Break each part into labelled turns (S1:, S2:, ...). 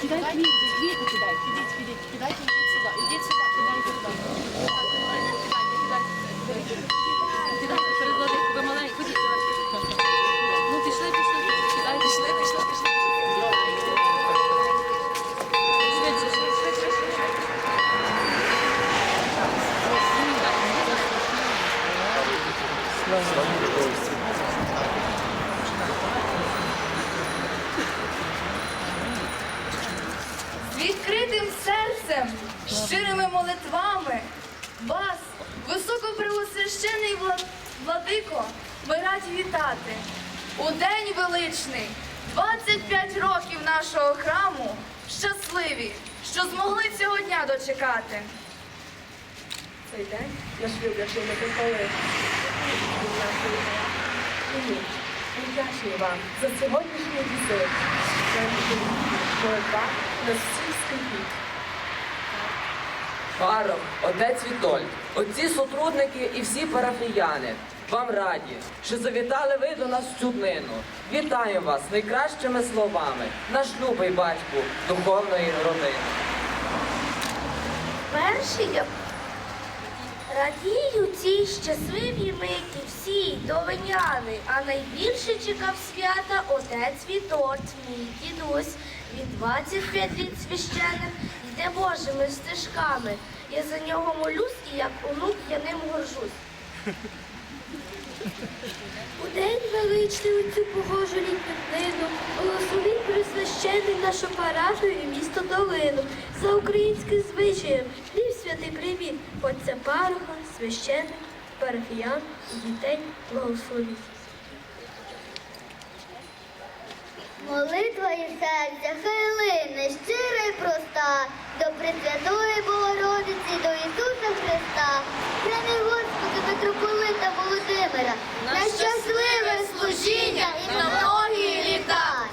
S1: кидай квітку кидай. Ідіть, ідіть, кидайте, ідіть сюди. Ідіть сюди, кидайте сюди.
S2: Молитвами. Вас, високопреосвящений владико, ми раді вітати. У день величний, 25 років нашого храму, щасливі, що змогли цього дня дочекати.
S3: Цей день наш вибраший Миколаїв. Ми вдячні вам за сьогоднішній візит. Молитва на всіх скрипіть.
S4: Парох, отець Вітоль, отці сотрудники і всі парафіяни. Вам раді, що завітали ви до нас в цю днину. Вітаю вас найкращими словами, наш любий батьку духовної родини.
S5: Перший я радію цій щасливій миті всі довеняни, а найбільше чекав свята отець Вітольд, мій дідусь. Він 25 літ священик йде Божими стежками. Я за нього молюсь і як онук я ним горжусь. У день величний у цю погожу літню днину благословіть присвящений нашу парафію і місто Долину. За українським звичаєм отця пароха, священик, парафіян і дітей благословіть.
S6: Молитва і серця хилина, щира й проста, до Пресвятої Богородиці, до Ісуса Христа, Храни Господи митрополита Володимира, на щасливе служіння і на многі літа.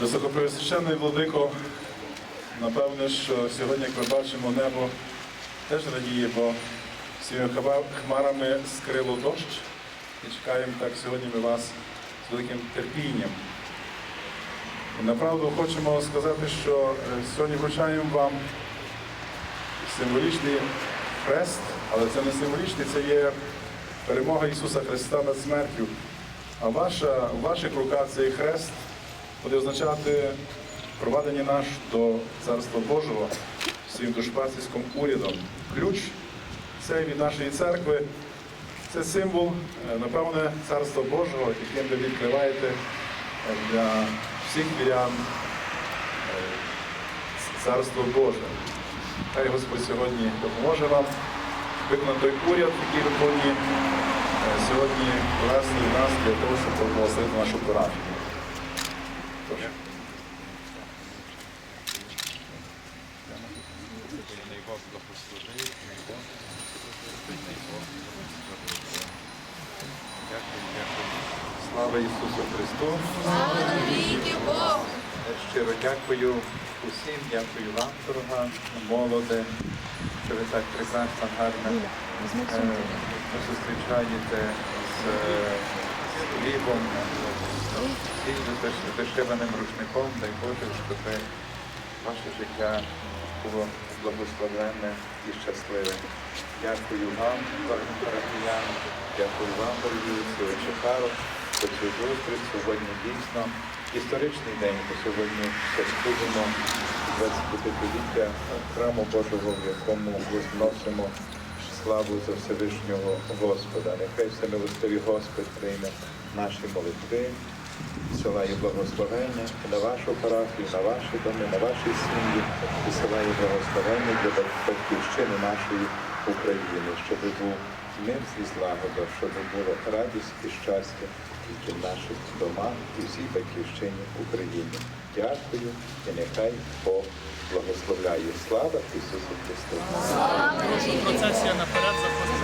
S7: Високопреосвященний владико, напевне, що сьогодні, як ми бачимо, небо теж радіє, бо всіми хмарами скрило дощ і чекаємо так сьогодні ми вас з великим терпінням. Направду хочемо сказати, що е, сьогодні вручаємо вам символічний хрест, але це не символічний, це є перемога Ісуса Христа над смертю. А ваша, в ваших руках цей хрест буде означати проведення наш до Царства Божого своїм душпастерським урядом. Ключ це від нашої церкви, це символ, е, напевне, Царства Божого, яким ви відкриваєте для всіх вірян е, Царство Боже. Хай Господь сьогодні допоможе вам виконати уряд, який ви повинні е, сьогодні провести в нас для того, щоб поблагословити нашу парафію. Тож.
S8: Слава Ісусу Христу!
S2: Слава навіки Богу!
S8: Щиро дякую усім, дякую вам, дорога молоде, що ви так прекрасно, гарно е, зустрічаєте з е, з хлібом, з вишиваним рушником. Дай Боже, щоб ваше життя було благословенне і щасливе. Дякую вам, дорогі парафіяни, дякую вам, дорогі Чехаро, за цю зустріч. Сьогодні дійсно історичний день, бо сьогодні святкуємо 25-ліття храму Божого, в якому возносимо славу за Всевишнього Господа. Нехай всемилостивий Господь прийме наші молитви, Посилає благословення на вашу парафію, на ваші доми, на ваші сім'ї, посилає благословення для батьківщини нашої України, щоб був мир і злагода, щоб було радість і щастя, які в наших домах і всій батьківщині України. Дякую і нехай Бог благословляє. Слава Ісусу Христу!
S9: Процесія наперед заходить.